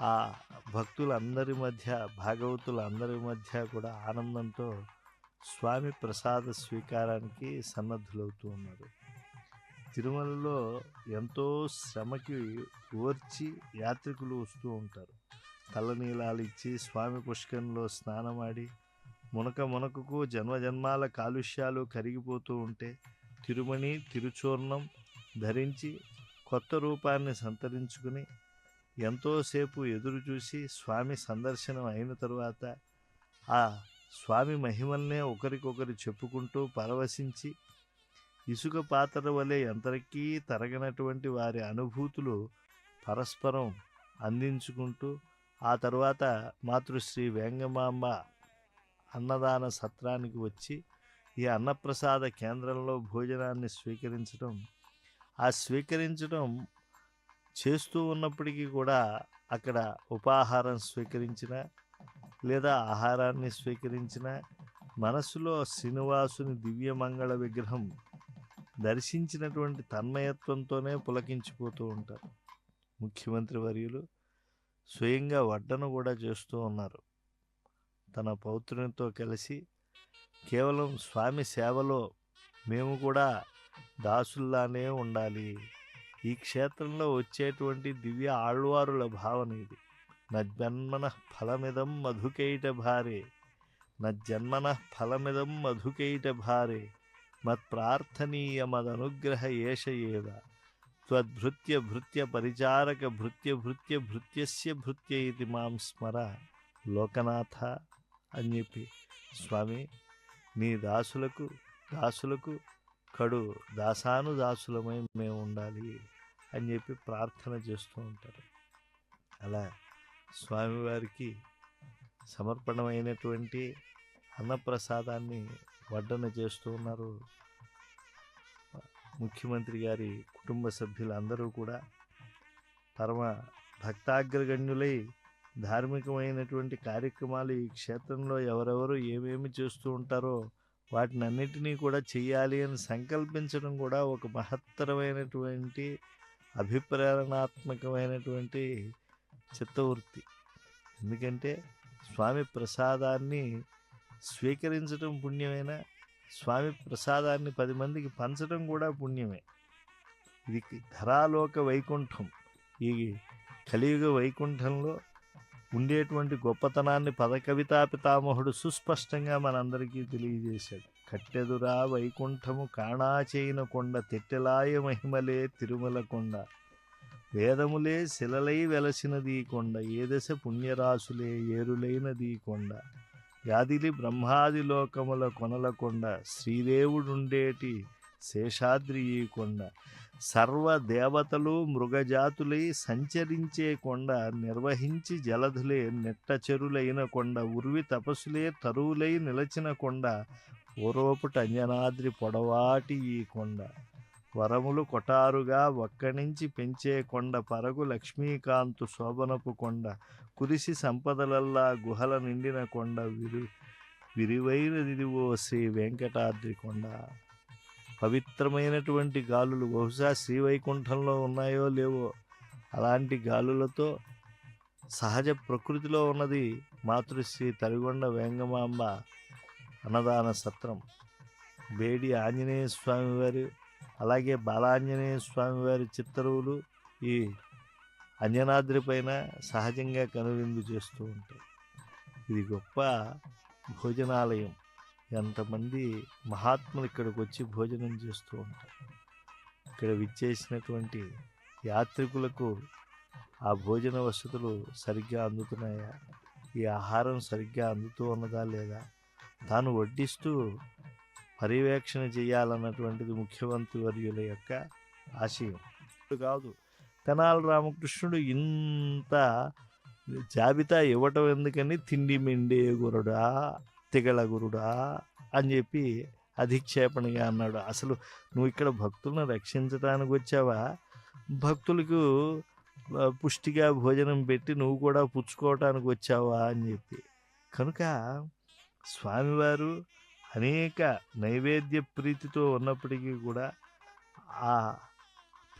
ఆ భక్తులందరి మధ్య భాగవతులందరి మధ్య కూడా ఆనందంతో స్వామి ప్రసాద స్వీకారానికి సన్నద్ధులవుతూ ఉన్నారు. తిరుమలలో ఎంతో శ్రమకి ఓర్చి యాత్రికులు వస్తూ ఉంటారు. తలనీలాలు ఇచ్చి స్వామి పుష్కరంలో స్నానమాడి మునక మునకకు జన్మజన్మాల కాలుష్యాలు కరిగిపోతూ ఉంటే తిరుమణి తిరుచూర్ణం ధరించి కొత్త రూపాన్ని సంతరించుకుని ఎంతోసేపు ఎదురుచూసి స్వామి సందర్శనం అయిన తరువాత ఆ స్వామి మహిమల్నే ఒకరికొకరు చెప్పుకుంటూ పరవశించి ఇసుక పాత్ర వలె ఎంతకీ తరగనటువంటి వారి అనుభూతులు పరస్పరం అందించుకుంటూ ఆ తర్వాత మాతృశ్రీ వేంగమాంబ అన్నదాన సత్రానికి వచ్చి ఈ అన్నప్రసాద కేంద్రంలో భోజనాన్ని స్వీకరించడం ఆ స్వీకరించడం చేస్తూ ఉన్నప్పటికీ కూడా అక్కడ ఉపాహారం స్వీకరించిన లేదా ఆహారాన్ని స్వీకరించిన మనసులో శ్రీనివాసుని దివ్యమంగళ విగ్రహం దర్శించినటువంటి తన్మయత్వంతోనే పులకించిపోతూ ఉంటారు. ముఖ్యమంత్రి వర్యులు స్వయంగా వడ్డను కూడా చేస్తూ ఉన్నారు. తన పౌత్రునితో కలిసి కేవలం స్వామి సేవలో మేము కూడా దాసుల్లానే ఉండాలి ఈ క్షేత్రంలో వచ్చేటువంటి దివ్య ఆళ్వారుల భావన ఇది. నజ్జన్మన ఫలమిదం మధుకైట భారే. నజ్జన్మన ఫలమిదం మధుకైట భారే. మత్ప్రార్థనీయ మదనుగ్రహ ఏష త్వద్భృత్య భృత్య పరిచారక భృత్య భృత్య భృత్యస్య భృత్య ఇది మాం స్మర. లోకనాథ అని చెప్పి. స్వామి నీ దాసులకు దాసులకు కడు దాసాను దాసులమై మేము ఉండాలి అని చెప్పి ప్రార్థన చేస్తూ ఉంటారు. అలా స్వామివారికి సమర్పణమైనటువంటి అన్నప్రసాదాన్ని వడ్డన చేస్తూ ఉన్నారు. ముఖ్యమంత్రి గారి కుటుంబ సభ్యులందరూ కూడా పరమ భక్తాగ్రగణ్యులై ధార్మికమైనటువంటి కార్యక్రమాలు ఈ క్షేత్రంలో ఎవరెవరు ఏమేమి చేస్తూ ఉంటారో వాటిని అన్నిటినీ కూడా చేయాలి అని సంకల్పించడం కూడా ఒక మహత్తరమైనటువంటి అభిప్రేరణాత్మకమైనటువంటి చిత్తవృత్తి. ఎందుకంటే స్వామి ప్రసాదాన్ని స్వీకరించడం పుణ్యమైన స్వామి ప్రసాదాన్ని పది మందికి పంచడం కూడా పుణ్యమే. ఇది ధరాలోక వైకుంఠం. ఈ కలియుగ వైకుంఠంలో ఉండేటువంటి గొప్పతనాన్ని పదకవితా పితామహుడు సుస్పష్టంగా మనందరికీ తెలియజేశాడు. కట్టెదురా వైకుంఠము కాణాచేయిన కొండ తెట్టెలాయ మహిమలే తిరుమల కొండ. వేదములే శిలలై వెలసినది కొండ ఏ దశ పుణ్యరాశులే ఏరులైనది కొండ. యాదిలి బ్రహ్మాది లోకముల కొనల కొండ శ్రీదేవుడుండేటి శేషాద్రి ఈ కొండ. సర్వ దేవతలు మృగజాతులై సంచరించే కొండ నిర్వహించి జలధులే నెట్టచెరులైన కొండ ఉర్వి తపస్సులే తరువులై నిలచిన కొండ పూర్వపుట అంజనాద్రి పొడవాటి ఈ కొండ. వరములు కొటారుగా ఒక్కనించి పెంచే కొండ పరగు లక్ష్మీకాంతు శోభనపు కొండ. కురిసి సంపదలల్లా గుహల నిండిన కొండ విరి విరివైనది ఓ శ్రీ వెంకటాద్రి కొండ. పవిత్రమైనటువంటి గాలులు బహుశా శ్రీవైకుంఠంలో ఉన్నాయో లేవో అలాంటి గాలులతో సహజ ప్రకృతిలో ఉన్నది మాతృశ్రీ తరిగొండ వేంగమాంబ. అన్నదాన సత్రం. బేడి ఆంజనేయ స్వామివారి అలాగే బాలాంజనేయ స్వామివారి చిత్తరువులు ఈ అంజనాద్రి పైన సహజంగా కనువిందు చేస్తూ ఉంటాయి. ఇది గొప్ప భోజనాలయం. ఎంతమంది మహాత్ములు ఇక్కడికి వచ్చి భోజనం చేస్తూ ఉంటారు. ఇక్కడ విచ్చేసినటువంటి యాత్రికులకు ఆ భోజన వసతులు సరిగ్గా అందుతున్నాయా? ఈ ఆహారం సరిగ్గా అందుతూ ఉన్నదా లేదా? తాను వడ్డిస్తూ పర్యవేక్షణ చేయాలన్నటువంటిది ముఖ్యమంత్రి వర్యుల యొక్క ఆశయం. ఇప్పుడు కాదు తెనాలి రామకృష్ణుడు ఇంత జాబితా ఇవ్వటం ఎందుకని తిండి మిండే గురుడా తిగల గురుడా అని చెప్పి అధిక్షేపణగా అన్నాడు. అసలు నువ్వు ఇక్కడ భక్తులను రక్షించడానికి వచ్చావా? భక్తులకు పుష్టిగా భోజనం పెట్టి నువ్వు కూడా పుచ్చుకోవటానికి వచ్చావా అని చెప్పి. కనుక స్వామివారు అనేక నైవేద్య ప్రీతితో ఉన్నప్పటికీ కూడా ఆ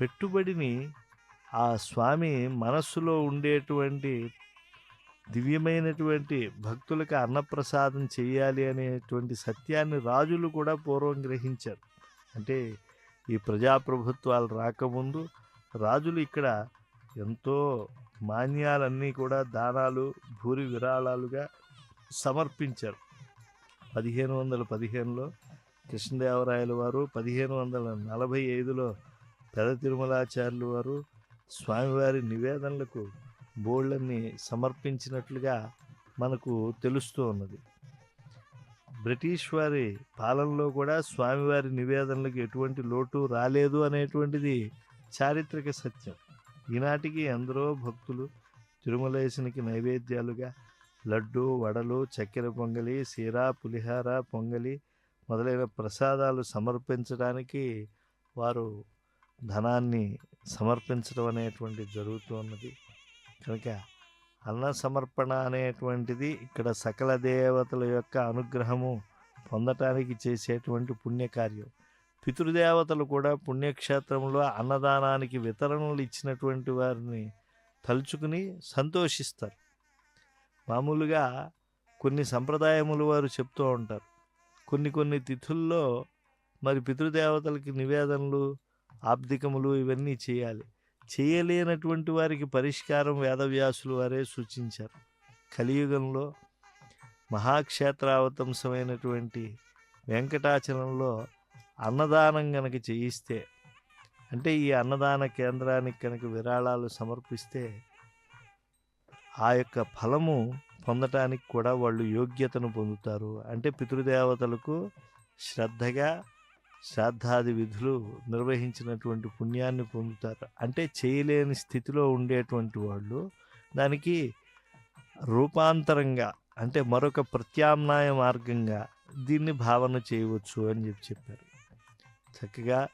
పెట్టుబడిని ఆ స్వామి మనస్సులో ఉండేటువంటి దివ్యమైనటువంటి భక్తులకు అన్నప్రసాదం చేయాలి అనేటువంటి సత్యాన్ని రాజులు కూడా పూర్వం గ్రహించారు. అంటే ఈ ప్రజాప్రభుత్వాలు రాకముందు రాజులు ఇక్కడ ఎంతో మాన్యాలన్నీ కూడా దానాలు భూరి విరాళాలుగా సమర్పించారు. పదిహేను వందల పదిహేనులో కృష్ణదేవరాయల వారు పదిహేను వందల నలభై ఐదులో పెద తిరుమలాచార్యులు వారు స్వామివారి నివేదనలకు బోర్డులన్నీ సమర్పించినట్లుగా మనకు తెలుస్తూ ఉన్నది. బ్రిటిష్ వారి పాలనలో కూడా స్వామివారి నివేదనలకు ఎటువంటి లోటు రాలేదు అనేటువంటిది చారిత్రక సత్యం. ఈనాటికి ఎందరో భక్తులు తిరుమలేసునికి నైవేద్యాలుగా లడ్డు వడలు చక్కెర పొంగలి సీర పులిహార పొంగలి మొదలైన ప్రసాదాలు సమర్పించడానికి వారు ధనాన్ని సమర్పించడం అనేటువంటి జరుగుతూ ఉన్నది. కనుక అన్న సమర్పణ అనేటువంటిది ఇక్కడ సకల దేవతల యొక్క అనుగ్రహము పొందటానికి చేసేటువంటి పుణ్యకార్యం. పితృదేవతలు కూడా పుణ్యక్షేత్రంలో అన్నదానానికి వితరణలు ఇచ్చినటువంటి వారిని తలుచుకుని సంతోషిస్తారు. మామూలుగా కొన్ని సంప్రదాయములు వారు చెప్తూ ఉంటారు. కొన్ని కొన్ని తిథుల్లో మరి పితృదేవతలకి నివేదనలు ఆబ్దికములు ఇవన్నీ చేయాలి. చేయలేనటువంటి వారికి పరిష్కారం వేదవ్యాసులు వారే సూచించారు. కలియుగంలో మహాక్షేత్రావతంసమైనటువంటి వెంకటాచలంలో అన్నదానం గనక చేయిస్తే అంటే ఈ అన్నదాన కేంద్రానికి కనుక విరాళాలు సమర్పిస్తే ఆ యొక్క ఫలము పొందటానికి కూడా వాళ్ళు యోగ్యతను పొందుతారు. అంటే పితృదేవతలకు శ్రద్ధగా శ్రాద్ధాది విధులు నిర్వహించినటువంటి పుణ్యాన్ని పొందుతారు. అంటే చేయలేని స్థితిలో ఉండేటువంటి వాళ్ళు దానికి రూపాంతరంగా అంటే మరొక ప్రత్యామ్నాయ మార్గంగా దీన్ని భావన చేయవచ్చు అని చెప్పి చెప్పారు. చక్కగా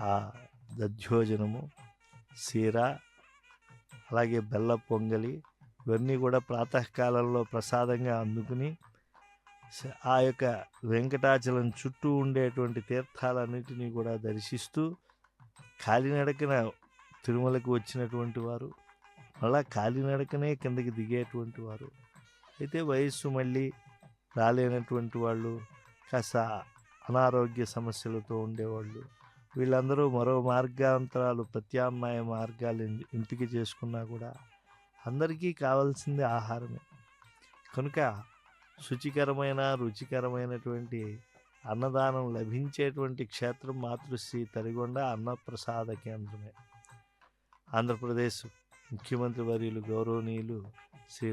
ఆ దధ్యోజనము సీర అలాగే బెల్ల పొంగలి ఇవన్నీ కూడా ప్రాతకాలంలో ప్రసాదంగా అందుకుని ఆ యొక్క వెంకటాచలం చుట్టూ ఉండేటువంటి తీర్థాలన్నిటినీ కూడా దర్శిస్తూ కాలినడకన తిరుమలకు వచ్చినటువంటి వారు మళ్ళా కాలినడకనే కిందకి దిగేటువంటి వారు. అయితే వయస్సు మళ్ళీ రాలేనటువంటి వాళ్ళు కాస్త అనారోగ్య సమస్యలతో ఉండేవాళ్ళు. వీళ్ళందరూ మరో మార్గాంతరాలు ప్రత్యామ్నాయ మార్గాలు ఎంపిక చేసుకున్నా కూడా అందరికీ కావాల్సింది ఆహారమే. కనుక శుచికరమైన రుచికరమైనటువంటి అన్నదానం లభించేటువంటి క్షేత్రం మాతృశ్రీ తరిగొండ అన్నప్రసాద కేంద్రమే. ఆంధ్రప్రదేశ్ ముఖ్యమంత్రి వర్యులు గౌరవనీయులు శ్రీ